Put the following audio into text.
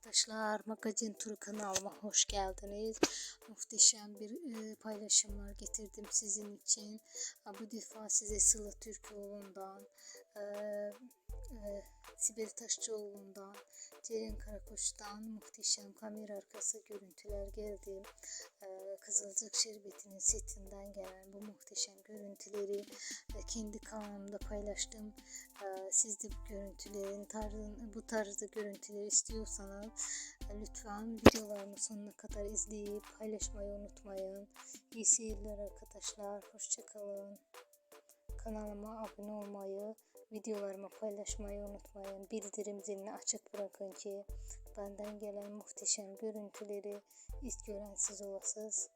arkadaşlar. Magazin Turu kanalıma hoş geldiniz. Muhteşem bir e, paylaşımlar getirdim sizin için. Bu defa size Sıla Türkoğlu'ndan, e, e, Sibel Taşçıoğlu'ndan, Ceren Karakoç'tan muhteşem kamera arkası görüntüler geldi. E, Kızılcık Şerbeti'nin setinden gelen bu muhteşem görüntüleri e, kendi kanalımda paylaştım. E, Siz de bu görüntülerin tarzın, bu tarzda görüntüler istiyorsanız e, lütfen videolarımı sonuna kadar izleyip paylaşmayı unutmayın. İyi seyirler arkadaşlar. Hoşçakalın. Kanalıma abone olmayı, videolarımı paylaşmayı unutmayın. Bildirim zilini açık bırakın ki benden gelen muhteşem görüntüleri ilk gören siz olasınız.